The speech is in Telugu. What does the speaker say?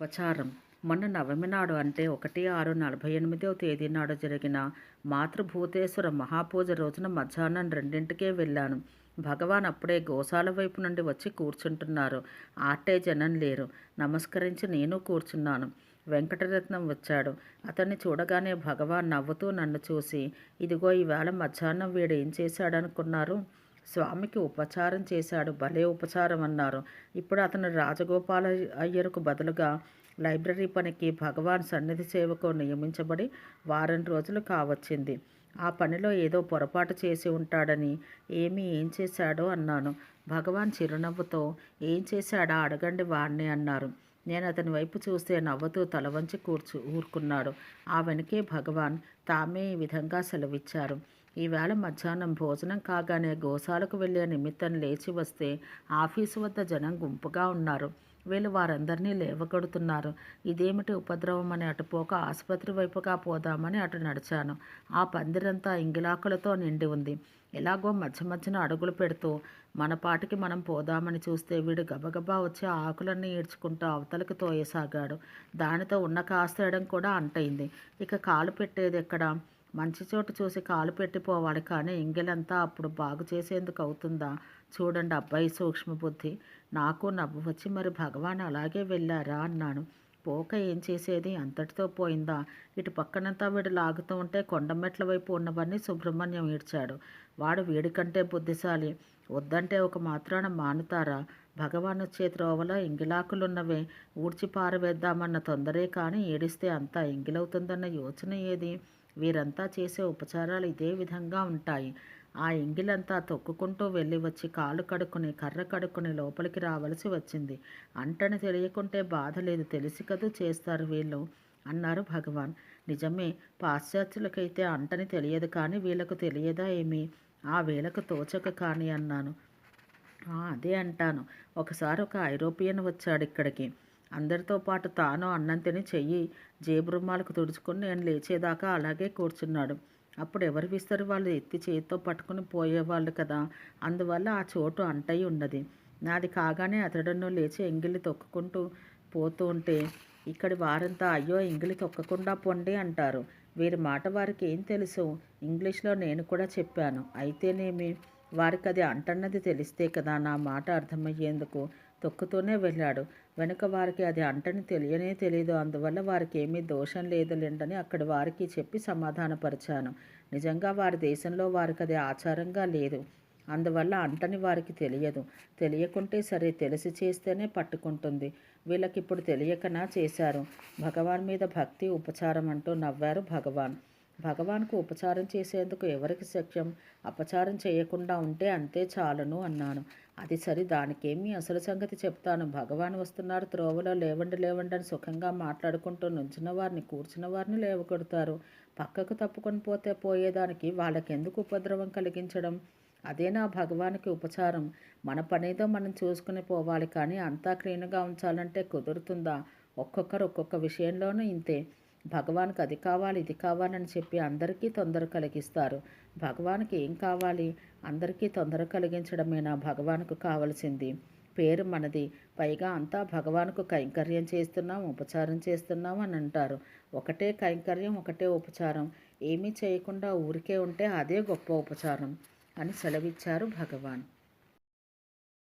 ఉపచారం. మొన్న నవమి నాడు అంటే ఒకటి ఆరు నలభై ఎనిమిదవ తేదీ నాడు జరిగిన మాతృభూతేశ్వర మహాపూజ రోజున మధ్యాహ్నం రెండింటికే వెళ్ళాను. భగవాన్ అప్పుడే గోశాల వైపు నుండి వచ్చి కూర్చుంటున్నారు. ఆటే జనం లేరు. నమస్కరించి నేను కూర్చున్నాను. వెంకటరత్నం వచ్చాడు. అతన్ని చూడగానే భగవాన్ నవ్వుతూ నన్ను చూసి ఇదిగో ఈవేళ మధ్యాహ్నం వీడు ఏం చేశాడనుకున్నారు? స్వామికి ఉపచారం చేశాడు. భలే ఉపచారం అన్నారు ఇప్పుడు అతను రాజగోపాల అయ్యర్కు బదులుగా లైబ్రరీ పనికి భగవాన్ సన్నిధి సేవకు నియమించబడి వారం రోజులు కావచ్చింది. ఆ పనిలో ఏదో పొరపాటు చేసి ఉంటాడని ఏమి ఏం చేశాడో అన్నాను. భగవాన్ చిరునవ్వుతో ఏం చేశాడా అడగండి వాణ్ణి అన్నారు. నేను అతని వైపు చూస్తే నవ్వుతూ తల వంచి కూర్చు ఊరుకున్నాడు. ఆ వెనుకే భగవాన్ తామే ఈ విధంగా సెలవిచ్చారు. ఈవేళ మధ్యాహ్నం భోజనం కాగానే గోశాలకు వెళ్ళే నిమిత్తం లేచి వస్తే ఆఫీసు వద్ద జనం గుంపుగా ఉన్నారు. వీళ్ళు వారందరినీ లేవగొడుతున్నారు. ఇదేమిటి ఉపద్రవం అని అటుపోక ఆసుపత్రి వైపుగా పోదామని అటు నడిచాను. ఆ పందిరంతా ఇంగిలాకులతో నిండి ఉంది. ఎలాగో మధ్య మధ్యన అడుగులు పెడుతూ మన పాటికి మనం పోదామని చూస్తే వీడు గబగబా వచ్చి ఆకులన్నీ ఈడ్చుకుంటూ అవతలకి తోయసాగాడు. దానితో ఉన్న కాస్తేయడం కూడా అంటైంది ఇక కాలు పెట్టేది ఎక్కడ మంచి చోటు చూసి కాలు పెట్టిపోవాలి కానీ ఇంగిలంతా అప్పుడు బాగు చేసేందుకు అవుతుందా? చూడండి అబ్బాయి సూక్ష్మబుద్ధి నాకు నవ్వు వచ్చి మరి భగవాన్ అలాగే వెళ్ళారా? అన్నాను. పోక ఏం చేసేది? అంతటితో పోయిందా? ఇటు పక్కనంతా వీడు లాగుతూ ఉంటే కొండమెట్ల వైపు ఉన్నవన్నీ సుబ్రహ్మణ్యం ఈడ్చాడు వాడు వీడికంటే బుద్ధిశాలి. వద్దంటే ఒక మాత్రాన మానుతారా? భగవాన్ వచ్చే త్రోవలో ఇంగిలాకులున్నవే. ఊడ్చి పారవేద్దామన్న తొందరే కానీ ఏడిస్తే అంతా ఇంగిలవుతుందన్న యోచన ఏది? వీరంతా చేసే ఉపచారాలు ఇదే విధంగా ఉంటాయి. ఆ ఎంగిలంతా తొక్కుకుంటూ వెళ్ళి వచ్చి కాలు కడుక్కుని కర్ర కడుక్కుని లోపలికి రావలసి వచ్చింది. అంటని తెలియకుంటే బాధ లేదు. తెలిసి కదూ చేస్తారు వీళ్ళు. అన్నారు భగవాన్. నిజమే పాశ్చాత్యులకైతే అంటని తెలియదు కానీ వీళ్ళకు తెలియదా ఏమి? ఆ వేళకు తోచక కానీ అన్నాను. అదే అంటాను. ఒకసారి ఒక ఐరోపియన్ వచ్చాడు ఇక్కడికి. అందరితో పాటు తాను అన్నం తిని చెయ్యి జేబు రుమాలకు తుడుచుకొని నేను లేచేదాకా అలాగే కూర్చున్నాడు. అప్పుడు ఎవరు విస్తారు వాళ్ళు ఎత్తి చేతితో పట్టుకుని పోయేవాళ్ళు కదా. అందువల్ల ఆ చోటు అంటయి ఉన్నది. నాది కాగానే అతడును లేచి ఎంగిలి తొక్కుకుంటూ పోతూ ఉంటే ఇక్కడి వారంతా అయ్యో ఇంగిలి తొక్కకుండా పొండి అంటారు. వీరి మాట వారికి ఏం తెలుసు? ఇంగ్లీష్లో నేను కూడా చెప్పాను. అయితేనేమి? వారికి అది అంటన్నది తెలిస్తే కదా నా మాట అర్థమయ్యేందుకు. తొక్కుతూనే వెళ్ళాడు. వెనుక వారికి అది అంటని తెలియనే తెలియదు అందువల్ల వారికి ఏమీ దోషం లేదులేండని అక్కడి వారికి చెప్పి సమాధానపరిచాను. నిజంగా వారి దేశంలో వారికి అది ఆచారంగా లేదు. అందువల్ల అంటని వారికి తెలియదు. తెలియకుంటే సరే తెలిసి చేస్తేనే పట్టుకుంటుంది. వీళ్ళకి ఇప్పుడు తెలియకనా చేశారు? భగవాన్ మీద భక్తి ఉపచారం అంటూ నవ్వారు భగవాన్. భగవాన్కు ఉపచారం చేసేందుకు ఎవరికి సఖ్యం అపచారం చేయకుండా ఉంటే అంతే చాలును అన్నాను. అది సరి దానికేమీ అసలు సంగతి చెప్తాను. భగవాన్ వస్తున్నారు త్రోవలో లేవండి లేవండి అని సుఖంగా మాట్లాడుకుంటూ నుంచిన వారిని కూర్చున్న వారిని లేవగొడతారు. పక్కకు తప్పుకొని పోతే పోయేదానికి వాళ్ళకెందుకు ఉపద్రవం కలిగించడం? అదే నా భగవానికి ఉపచారం. మన పనేదో మనం చూసుకుని పోవాలి కానీ అంతా క్లీన్గా ఉంచాలంటే కుదురుతుందా? ఒక్కొక్కరు ఒక్కొక్క విషయంలోనూ ఇంతే. భగవాన్కి అది కావాలి ఇది కావాలని చెప్పి అందరికీ తొందర కలిగిస్తారు. భగవాన్కి ఏం కావాలి? అందరికీ తొందర కలిగించడమేనా భగవాన్కు కావలసింది? పేరు మనది. పైగా అంతా భగవాన్కు కైంకర్యం చేస్తున్నాం ఉపచారం చేస్తున్నాం అని అంటారు. ఒకటే కైంకర్యం ఒకటే ఉపచారం. ఏమీ చేయకుండా ఊరికే ఉంటే అదే గొప్ప ఉపచారం అని సెలవిచ్చారు భగవాన్.